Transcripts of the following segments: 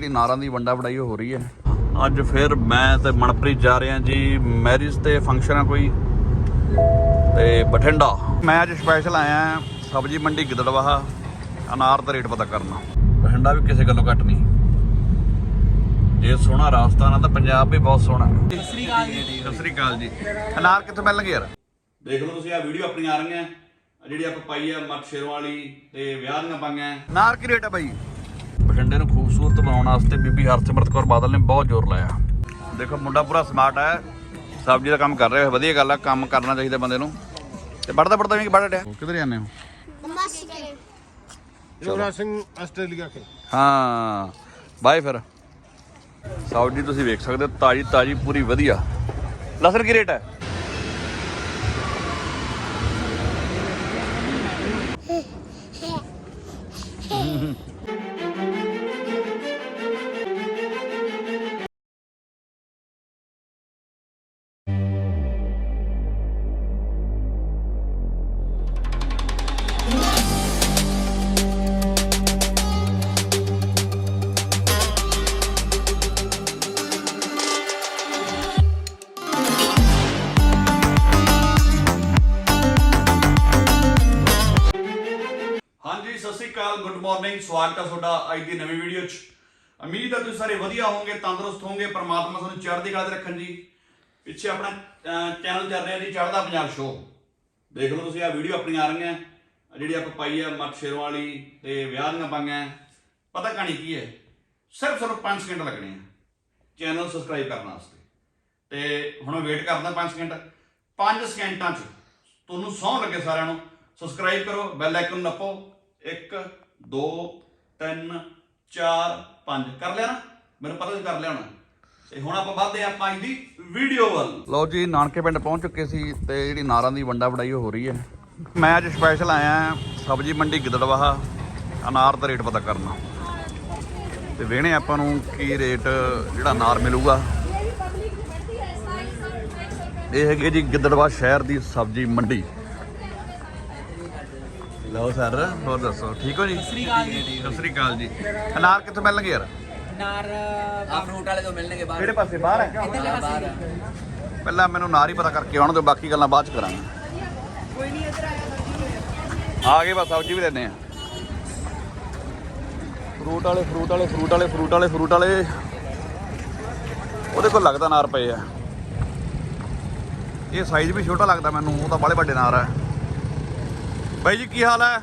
ਜਿਹੜੀ ਨਾਰਾਂ ਦੀ ਵੰਡਾ ਵਡਾਈ ਹੋ ਰਹੀ ਹੈ। ਅੱਜ ਫਿਰ ਮੈਂ ਤੇ ਮਨਪ੍ਰੀਤ ਜਾ ਰਹੇ ਹਾਂ ਜੀ ਮੈਰਿਜ ਤੇ ਫੰਕਸ਼ਨ ਆ ਕੋਈ ਤੇ ਬਠਿੰਡਾ। ਮੈਂ ਅੱਜ ਸਪੈਸ਼ਲ ਆਇਆ ਹਾਂ ਸਬਜ਼ੀ ਮੰਡੀ ਗਿੱਦੜਵਾਹਾ ਅਨਾਰ ਦਾ ਰੇਟ ਪਤਾ ਕਰਨਾ। ਬਠਿੰਡਾ ਵੀ ਕਿਸੇ ਗੱਲੋਂ ਘੱਟ ਨਹੀਂ। ਜੇ ਸੋਹਣਾ ਰਾਜਸਥਾਨ ਆ ਤਾਂ ਪੰਜਾਬ ਵੀ ਬਹੁਤ ਸੋਹਣਾ। ਸਤਿ ਸ੍ਰੀ ਅਕਾਲ ਜੀ। ਸਤਿ ਸ੍ਰੀ ਅਕਾਲ ਜੀ ਅਨਾਰ ਕਿੱਥੋਂ ਮਿਲਣਗੇ ਯਾਰ? ਦੇਖ ਲਓ ਤੁਸੀਂ ਆ ਵੀਡੀਓ ਆਪਣੀਆਂ ਆ ਰਹੀਆਂ। ਜਿਹੜੀ ਆਪਾਂ ਪਾਈ ਆ ਸ਼ੇਰੋਂ ਵਾਲੀ ਤੇ ਵਿਆਹ ਦੀਆਂ ਪਾਈਆਂ। ਨਾਰ ਕੀ ਰੇਟ ਆ ਬਾਈ? ਬਠਿੰਡੇ ਨੂੰ ਖੂਬਸੂਰਤ ਬਣਾਉਣ ਵਾਸਤੇ ਬੀਬੀ ਹਰਸਿਮਰਤ ਕੌਰ ਬਾਦਲ ਨੇ ਬਹੁਤ ਜ਼ੋਰ ਲਾਇਆ। ਦੇਖੋ ਮੁੰਡਾ ਪੂਰਾ ਸਮਾਰਟ ਹੈ ਸਬਜ਼ੀ ਦਾ ਕੰਮ ਕਰ ਰਿਹਾ ਹੈ ਵਧੀਆ ਗੱਲ ਹੈ ਕੰਮ ਕਰਨਾ ਚਾਹੀਦਾ ਬੰਦੇ ਨੂੰ। ਤੇ ਪੜਦਾ ਪੜਦਾ ਵੀ ਪੜ ਰਿਹਾ। ਕਿੱਧਰ ਜਾਂਦੇ ਹੋ? ਯੁਵਰਾਜ ਸਿੰਘ ਆਸਟ੍ਰੇਲੀਆ ਕੇ ਹਾਂ ਬਾਏ ਫਿਰ। ਸਬਜ਼ੀ ਤੁਸੀਂ ਵੇਖ ਸਕਦੇ ਹੋ ਤਾਜੀ ਤਾਜੀ ਪੂਰੀ ਵਧੀਆ। ਲਸਣ ਕੀ ਰੇਟ ਹੈ? ਸ੍ਰੀ ਅਕਾਲ ਗੁੱਡ ਮਾਰਨਿੰਗ ਸਵਾਗਤ ਹੈ ਤੁਹਾਡਾ ਅੱਜ ਦੀ ਨਵੀਂ ਵੀਡੀਓ 'ਚ। ਉਮੀਦ ਹੈ ਤੁਸੀਂ ਸਾਰੇ ਵਧੀਆ ਹੋਵੋਗੇ, ਤੰਦਰੁਸਤ ਹੋਵੋਗੇ, ਪਰਮਾਤਮਾ ਤੁਹਾਨੂੰ ਚੜ੍ਹਦੀ ਕਲਾ 'ਤੇ ਰੱਖਣ ਜੀ। ਪਿੱਛੇ ਆਪਣਾ ਚੈਨਲ ਚੱਲ ਰਿਹਾ ਜੀ, ਚੜ੍ਹਦਾ ਪੰਜਾਬ ਸ਼ੋਅ ਦੇਖ ਲਓ ਤੁਸੀਂ ਆ ਵੀਡੀਓ ਆਪਣੀਆਂ ਆ ਰਹੀਆਂ। ਜਿਹੜੀ ਆਪਾਂ ਪਾਈ ਆ ਮੱਟ ਸ਼ੇਰੋਂ ਵਾਲੀ ਤੇ ਵਿਆਹ ਦੀਆਂ ਪਾਈਆਂ। ਪਤਾ ਕਹਾਣੀ ਕੀ ਹੈ? ਸਿਰਫ ਸਿਰਫ 5 ਸਕਿੰਟ ਲੱਗਣੇ ਆ। ਚੈਨਲ ਸਬਸਕ੍ਰਾਈਬ ਕਰਨ ਵਾਸਤੇ। ਤੇ ਹੁਣ ਵੇਟ ਕਰਦਾ 5 ਸਕਿੰਟ 5 ਸਕਿੰਟਾਂ 'ਚ ਤੁਹਾਨੂੰ ਸੌਂ ਲੱਗੇ ਸਾਰਿਆਂ ਨੂੰ। ਸਬਸਕ੍ਰਾਈਬ ਕਰੋ ਬੈਲ ਆਈਕਨ ਨੱਪੋ। 1 2 3 4 5 ਕਰ ਲਿਆ ਨਾ? ਮੈਨੂੰ ਪਤਾ ਤੁਸੀਂ ਕਰ ਲਿਆ ਹੋਣਾ। ਤੇ ਹੁਣ ਆਪਾਂ ਵੱਧਦੇ ਹਾਂ ਆਪਾਂ ਦੀ ਵੀਡੀਓ ਵੱਲ। ਲਓ ਜੀ, ਨਾਨਕੇ ਪਿੰਡ ਪਹੁੰਚ ਚੁੱਕੇ ਸੀ ਤੇ ਜਿਹੜੀ ਨਾਰਾਂ ਦੀ ਵੰਡਾ ਵਡਾਈ ਹੋ ਰਹੀ ਹੈ। ਮੈਂ ਅੱਜ ਸਪੈਸ਼ਲ ਆਇਆ ਸਬਜ਼ੀ ਮੰਡੀ ਗਿੱਦੜਵਾਹਾ। ਅਨਾਰ ਦਾ ਰੇਟ ਪਤਾ ਕਰਨਾ। ਤੇ ਵੇਣੇ ਆਪਾਂ ਨੂੰ ਕੀ ਰੇਟ ਜਿਹੜਾ ਅਨਾਰ ਮਿਲੂਗਾ। ਇਹ ਹੈਗੀ ਜੀ ਗਿੱਦੜਵਾ ਸ਼ਹਿਰ ਦੀ ਸਬਜ਼ੀ ਮੰਡੀ। ਲਓ ਸਰ ਹੋਰ ਦੱਸੋ ਠੀਕ ਹੋ ਜੀ? ਸਤਿ ਸ੍ਰੀ ਅਕਾਲ ਜੀ। ਸਤਿ ਸ੍ਰੀ ਅਕਾਲ ਜੀ। ਅਨਾਰ ਕਿੱਥੋਂ ਮਿਲਣਗੇ ਯਾਰ? ਨਾਰ ਆ ਫਰੂਟ ਵਾਲੇ ਤੋਂ ਮਿਲਣਗੇ ਬਾਹਰ। ਕਿਹੜੇ ਪਾਸੇ? ਬਾਹਰ ਹੈ? ਇੱਧਰਲੇ ਪਾਸੇ ਪਹਿਲਾਂ ਮੈਨੂੰ ਨਾਰ ਹੀ ਪਤਾ ਕਰਕੇ ਆਉਣ ਦਿਓ ਬਾਕੀ ਗੱਲਾਂ ਬਾਅਦ ਚ ਕਰਾਂਗੇ। ਆ ਗਏ ਬਸ ਸਬਜ਼ੀ ਵੀ ਲੈਣੇ ਆ। ਫਰੂਟ ਵਾਲੇ ਫਰੂਟ ਵਾਲੇ ਫਰੂਟ ਵਾਲੇ ਫਰੂਟ ਵਾਲੇ ਫਰੂਟ ਵਾਲੇ। ਉਹਦੇ ਕੋਲ ਲੱਗਦਾ ਨਾਰ ਪਏ ਆ। ਇਹ ਸਾਈਜ਼ ਵੀ ਛੋਟਾ ਲੱਗਦਾ ਮੈਨੂੰ ਉਹ ਤਾਂ ਬਾਲੇ ਵੱਡੇ ਨਾਰ ਆ। ਬਾਈ ਜੀ ਕੀ ਹਾਲ ਹੈ?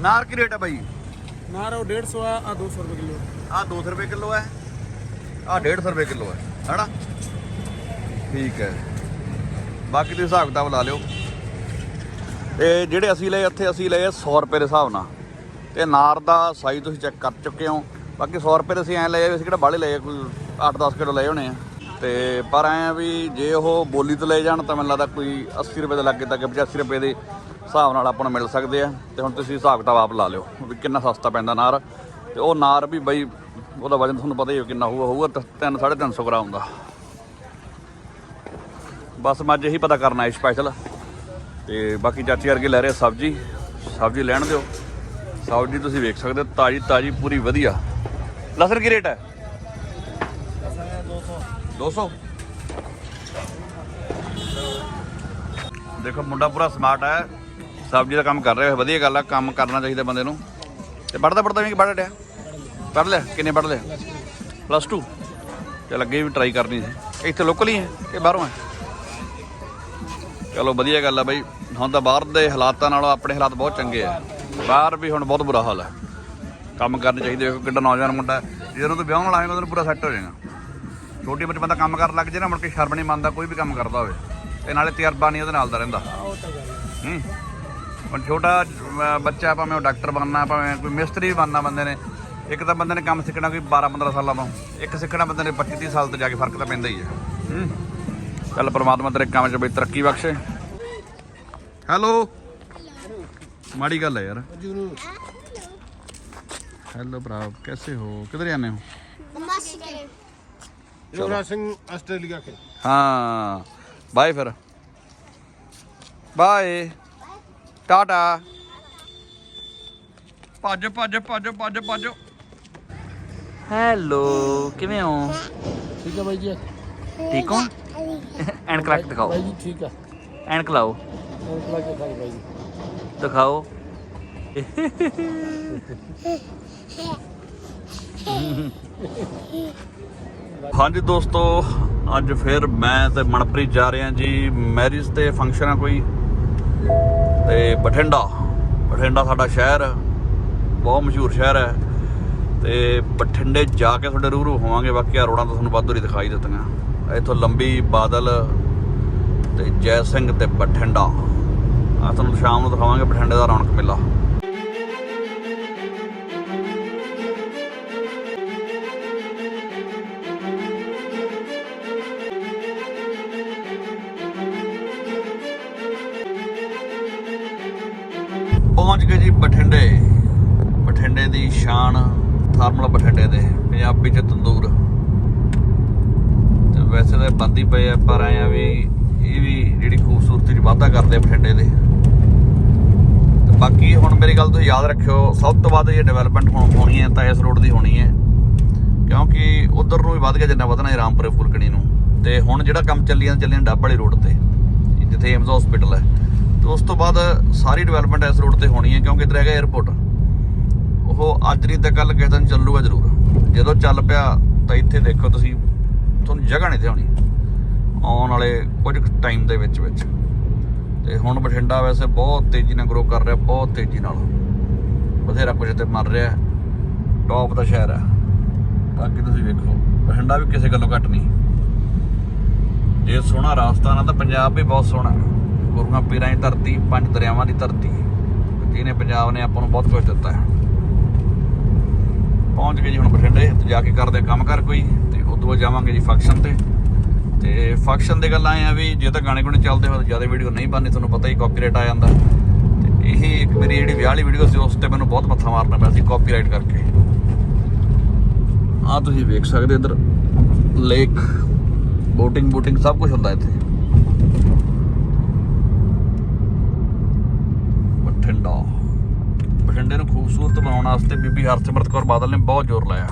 ਨਾਰ ਕੀ ਰੇਟ ਹੈ ਬਾਈ? ਨਾਰ ਉਹ 150 ਆ ਆ 200 ਰੁਪਏ ਕਿਲੋ। ਆ 200 ਰੁਪਏ ਕਿਲੋ ਹੈ। ਆ 150 ਰੁਪਏ ਕਿਲੋ ਹੈ ਹੈਨਾ? ਠੀਕ ਹੈ। ਬਾਕੀ ਦੇ ਹਿਸਾਬ ਕਿਤਾਬ ਲਾ ਲਿਓ। ਇਹ ਜਿਹੜੇ ਅਸੀਂ ਲਏ ਇੱਥੇ ਅਸੀਂ ਲਏ 100 ਰੁਪਏ ਦੇ ਹਿਸਾਬ ਨਾਲ। ਤੇ ਨਾਰ ਦਾ ਸਾਈਜ਼ ਤੁਸੀਂ ਚੈੱਕ ਕਰ ਚੁੱਕੇ ਹੋ। ਬਾਕੀ 100 ਰੁਪਏ ਦੇ ਅਸੀਂ ਐ ਲਏ ਅਸੀਂ ਕਿਹੜਾ ਬਾਲੇ ਲਏ ਕੋਈ 8-10 ਕਿਲੋ ਲਏ ਹੋਣੇ ਆ। ਤੇ ਪਰ ਐ ਵੀ ਜੇ ਉਹ ਬੋਲੀ ਤੋਂ ਲੈ ਜਾਣ ਤਾਂ ਮੈਨੂੰ ਲੱਗਦਾ ਕੋਈ 80 ਰੁਪਏ ਦੇ ਲੱਗੇ ਤੱਕ 85 ਰੁਪਏ ਦੇ ਹਿਸਾਬ ਨਾਲ ਆਪਾਂ ਨੂੰ ਮਿਲ ਸਕਦੇ ਆ। ਤੇ ਹੁਣ ਤੁਸੀਂ ਹਿਸਾਬ ਕਿਤਾਬ ਆਪ ਲਾ ਲਿਓ ਵੀ ਕਿੰਨਾ ਸਸਤਾ ਪੈਂਦਾ ਨਾਰ ਤੇ ਉਹ ਨਾਰ ਵੀ ਬਈ ਉਹਦਾ ਵਜਨ ਤੁਹਾਨੂੰ ਪਤਾ ਹੀ ਹੋ ਕਿੰਨਾ ਹੋਊਗਾ ਹੋਊਗਾ 3 350 ਗ੍ਰਾਮ ਦਾ। ਬਸ ਮੈਂ ਅੱਜ ਇਹੀ ਪਤਾ ਕਰਨਾ ਹੈ ਸਪੈਸ਼ਲ ਤੇ ਬਾਕੀ ਚਾਚੀ ਵਰਗੇ ਲੈ ਰਹੇ ਸਬਜ਼ੀ। ਸਬਜ਼ੀ ਲੈਣ ਦਿਓ। ਸਬਜ਼ੀ ਤੁਸੀਂ ਵੇਖ ਸਕਦੇ ਹੋ ਤਾਜੀ ਤਾਜੀ ਪੂਰੀ ਵਧੀਆ। ਲਸਣ ਕੀ ਰੇਟ ਹੈ? 200 ਦੇਖੋ, ਮੁੰਡਾ ਪੂਰਾ ਸਮਾਰਟ ਹੈ। ਸਬਜ਼ੀ ਦਾ ਕੰਮ ਕਰ ਰਿਹਾ ਹੈ ਵਧੀਆ ਗੱਲ ਆ, ਕੰਮ ਕਰਨਾ ਚਾਹੀਦਾ ਬੰਦੇ ਨੂੰ। ਤੇ ਪੜਦਾ ਪੜਦਾ ਵੀ ਪੜ੍ਹ ਰਿਹਾ ਪੜ੍ਹ ਲਿਆ, ਕਿੰਨੇ ਪੜ੍ਹ ਲਿਆ? ਪਲੱਸ 2 ਤੇ ਅੱਗੇ ਵੀ ਟਰਾਈ ਕਰਨੀ ਸੀ। ਇੱਥੇ ਲੋਕਲ ਹੀ ਹੈ ਕਿ ਬਾਹਰੋਂ ਹੈ। ਚਲੋ, ਵਧੀਆ ਗੱਲ ਆ ਬਾਈ। ਹੁਣ ਤਾਂ ਬਾਹਰ ਦੇ ਹਾਲਾਤਾਂ ਨਾਲੋਂ ਆਪਣੇ ਹਾਲਾਤ ਬਹੁਤ ਚੰਗੇ ਆ। ਬਾਹਰ ਵੀ ਹੁਣ ਬਹੁਤ ਬੁਰਾ ਹਾਲ ਹੈ ਕੰਮ ਕਰਨੇ ਚਾਹੀਦੇ ਵੇਖੋ ਕਿੱਡਾ ਨੌਜਵਾਨ ਮੁੰਡਾ ਜਦੋਂ ਤੂੰ ਵਿਆਹਣ ਵਾਲਾ ਹੋਵੇਗਾ ਉਹਨੂੰ ਪੂਰਾ ਸੈੱਟ ਹੋ ਜਾਏਗਾ। ਛੋਟੀ ਬੱਚੇ ਬੰਦਾ ਕੰਮ ਕਰਨ ਲੱਗ ਜੇ ਨਾ ਮੁੜ ਕੇ ਸ਼ਰਮ ਨਹੀਂ ਮੰਨਦਾ ਕੋਈ ਵੀ ਕੰਮ ਕਰਦਾ ਹੋਵੇ। ਤੇ ਨਾਲੇ ਤਜਰਬਾ ਨਹੀਂ ਉਹਦੇ ਨਾਲ ਦਾ ਰਹਿੰਦਾ। ਹੂੰ। ਹੁਣ ਛੋਟਾ ਬੱਚਾ ਭਾਵੇਂ ਉਹ ਡਾਕਟਰ ਬਣਨਾ ਭਾਵੇਂ ਕੋਈ ਮਿਸਤਰੀ ਬਣਨਾ ਬੰਦੇ ਨੇ ਇੱਕ ਤਾਂ ਬੰਦੇ ਨੇ ਕੰਮ ਸਿੱਖਣਾ ਕੋਈ 12 15 ਸਾਲਾਂ ਤੋਂ। ਇੱਕ ਸਿੱਖਣਾ ਬੰਦੇ ਨੇ 25 30 ਸਾਲ ਤੋਂ ਜਾ ਕੇ ਫ਼ਰਕ ਤਾਂ ਪੈਂਦਾ ਹੀ ਹੈ। ਹੂੰ। ਚੱਲ ਪ੍ਰਮਾਤਮਾ ਤੇਰੇ ਕੰਮ 'ਚ ਬਈ ਤਰੱਕੀ ਬਖਸ਼ੇ। ਹੈਲੋ। ਮਾੜੀ ਗੱਲ ਹੈ ਯਾਰ। ਹੈਲੋ ਭਰਾ ਕੈਸੇ ਹੋ? ਕਿਧਰ ਜਾਂਦੇ ਹੋ? ਸਿੰਘ ਹਾਂ ਬਾਏ ਫਿਰ। ਬਾਏ। ਟਾਟਾ। ਭੱਜ ਭੱਜ ਭੱਜ ਭੱਜ ਭੱਜ। ਹੈਲੋ ਕਿਵੇਂ ਹੋ? ਠੀਕ ਹੈ ਬਾਈ ਜੀ। ਠੀਕ ਹੋ? ਐਨਕ ਰੱਖ ਦਿਖਾਓ। ਬਾਈ ਜੀ ਠੀਕ ਆ ਐਨਕ ਲਾਓ ਦਿਖਾਓ। ਹਾਂਜੀ ਦੋਸਤੋ, ਅੱਜ ਫਿਰ ਮੈਂ ਤੇ ਮਨਪ੍ਰੀਤ ਜਾ ਰਹੇ ਹਾਂ ਜੀ ਮੈਰਿਜ ਤੇ ਫੰਕਸ਼ਨ ਆ ਕੋਈ। ਤੇ ਬਠਿੰਡਾ ਬਠਿੰਡਾ ਸਾਡਾ ਸ਼ਹਿਰ, ਬਹੁਤ ਮਸ਼ਹੂਰ ਸ਼ਹਿਰ ਹੈ। ਤੇ ਬਠਿੰਡੇ ਜਾ ਕੇ ਤੁਹਾਡੇ ਰੂਰੂ ਹੋਵਾਂਗੇ, ਬਾਕੀ ਆ ਰੋਡਾਂ ਤਾਂ ਤੁਹਾਨੂੰ ਵਾਧੂ ਹੀ ਦਿਖਾਈ ਦਿੱਤੀਆਂ। ਇੱਥੋਂ ਲੰਬੀ ਬਾਦਲ ਤੇ ਜੈ ਸਿੰਘ ਤੇ ਬਠਿੰਡਾ। ਆ ਤੁਹਾਨੂੰ ਸ਼ਾਮ ਨੂੰ ਦਿਖਾਵਾਂਗੇ ਬਠਿੰਡੇ ਦਾ ਰੌਣਕ ਮੇਲਾ। ਪਹੁੰਚ ਗਏ ਜੀ ਬਠਿੰਡੇ ਬਠਿੰਡੇ ਦੀ ਸ਼ਾਨ ਥਰਮਲ ਬਠਿੰਡੇ ਦੇ, ਪੰਜਾਬੀ ਚ ਤੰਦੂਰ। ਤੇ ਵੈਸੇ ਤਾਂ ਬੰਦੀ ਪਏ ਆ, ਪਰ ਆਏ ਆ ਵੀ ਇਹ ਵੀ ਜਿਹੜੀ ਖੂਬਸੂਰਤੀ ਚ ਵਾਧਾ ਕਰਦੇ ਬਠਿੰਡੇ ਦੇ। ਤੇ ਬਾਕੀ ਹੁਣ ਮੇਰੀ ਗੱਲ ਤੁਸੀਂ ਯਾਦ ਰੱਖਿਓ, ਸਭ ਤੋਂ ਵੱਧ ਇਹ ਡਿਵੈਲਪਮੈਂਟ ਹੁਣ ਹੋਣੀ ਹੈ, ਤਾਂ ਇਸ ਰੋਡ ਦੀ ਹੋਣੀ ਹੈ। ਕਿਉਂਕਿ ਉਧਰ ਨੂੰ ਵੀ ਵੱਧ ਗਿਆ ਜਿੰਨਾ ਵਧਣਾ ਹੈ ਰਾਮਪੁਰੇ ਫੁਲਕਣੀ ਨੂੰ। ਤੇ ਹੁਣ ਜਿਹੜਾ ਕੰਮ ਚੱਲੀ ਜਾਂਦਾ ਚੱਲੀ ਡੱਬ ਵਾਲੀ ਰੋਡ ਤੇ, ਜਿੱਥੇ ਏਮਜ਼ ਹਸਪੀਟਲ ਹੈ। ਤੇ ਉਸ ਤੋਂ ਬਾਅਦ ਸਾਰੀ ਡਿਵੈਲਪਮੈਂਟ ਇਸ ਰੋਡ ਤੇ ਹੋਣੀ ਹੈ ਕਿਉਂਕਿ ਇੱਧਰ ਹੈਗਾ 에어ਪੋਰਟ ਉਹ ਅੱਜ ਨਹੀਂ ਤਾਂ ਕੱਲ ਕਿਸੇ ਦਿਨ ਚੱਲੂਗਾ ਜ਼ਰੂਰ। ਜਦੋਂ ਚੱਲ ਪਿਆ ਤਾਂ ਇੱਥੇ ਦੇਖੋ ਤੁਸੀਂ, ਤੁਹਾਨੂੰ ਜਗ੍ਹਾ ਨਹੀਂ ਤੇ ਹੋਣੀ ਆਉਣ ਵਾਲੇ ਕੁਝ ਟਾਈਮ ਦੇ ਵਿੱਚ ਵਿੱਚ। ਤੇ ਹੁਣ ਬਠਿੰਡਾ ਵੈਸੇ ਬਹੁਤ ਤੇਜ਼ੀ ਨਾਲ ਗਰੋ ਕਰ ਰਿਹਾ, ਬਹੁਤ ਤੇਜ਼ੀ ਨਾਲ। ਬਥੇਰਾ ਕੁਝ ਤੇ ਮਰ ਰਿਹਾ ਟੌਪ ਦਾ ਸ਼ਹਿਰ ਹੈ। ਬਾਕੀ ਤੁਸੀਂ ਵੇਖੋ, ਬਠਿੰਡਾ ਵੀ ਕਿਸੇ ਗੱਲੋਂ ਘੱਟ ਨਹੀਂ। ਜੇ ਸੋਹਣਾ ਰਾਜਸਥਾਨ ਆ ਤਾਂ ਪੰਜਾਬ ਵੀ ਬਹੁਤ ਸੋਹਣਾ ਗੁਰੂਆਂ ਪੀਰਾਂ ਦੀ ਧਰਤੀ, ਪੰਜ ਦਰਿਆਵਾਂ ਦੀ ਧਰਤੀ। ਜਿਹਨੇ ਪੰਜਾਬ ਨੇ ਆਪਾਂ ਨੂੰ ਬਹੁਤ ਕੁਝ ਦਿੱਤਾ ਹੈ। ਪਹੁੰਚ ਗਏ ਜੀ ਹੁਣ ਬਠਿੰਡੇ ਤੇ ਜਾ ਕੇ ਕਰਦੇ ਕੰਮ ਕਰ ਕੋਈ, ਤੇ ਉਦੋਂ ਜਾਵਾਂਗੇ ਜੀ ਫੰਕਸ਼ਨ ਤੇ। ਤੇ ਫੰਕਸ਼ਨ ਦੇ ਗੱਲ ਆਏ ਆ ਵੀ ਜੇ ਤਾਂ ਗਾਣੇ ਗੁਣੇ ਚੱਲਦੇ ਹੋ ਤਾਂ ਜ਼ਿਆਦਾ ਵੀਡੀਓ ਨਹੀਂ ਬਣਨੀ, ਤੁਹਾਨੂੰ ਪਤਾ ਹੀ ਕਾਪੀਰਾਈਟ ਆ ਜਾਂਦਾ। ਤੇ ਇਹ ਇੱਕ ਮੇਰੀ ਜਿਹੜੀ ਵਿਆਹ ਵਾਲੀ ਵੀਡੀਓ ਸੀ, ਉਸ ਤੇ ਮੈਨੂੰ ਬਹੁਤ ਮੱਥਾ ਮਾਰਨਾ ਪਿਆ ਸੀ ਕਾਪੀਰਾਈਟ ਕਰਕੇ। ਆ ਤੁਸੀਂ ਵੇਖ ਸਕਦੇ ਇੱਧਰ ਲੇਕ ਬੋਟਿੰਗ ਬੋਟਿੰਗ ਸਭ ਕੁਝ ਹੁੰਦਾ ਇੱਥੇ ਬਠਿੰਡਾ ਬਠਿੰਡੇ ਨੂੰ ਖੂਬਸੂਰਤ ਬਣਾਉਣ ਵਾਸਤੇ ਬੀਬੀ ਹਰਸਿਮਰਤ ਕੌਰ ਬਾਦਲ ਨੇ ਬਹੁਤ ਜ਼ੋਰ ਲਾਇਆ।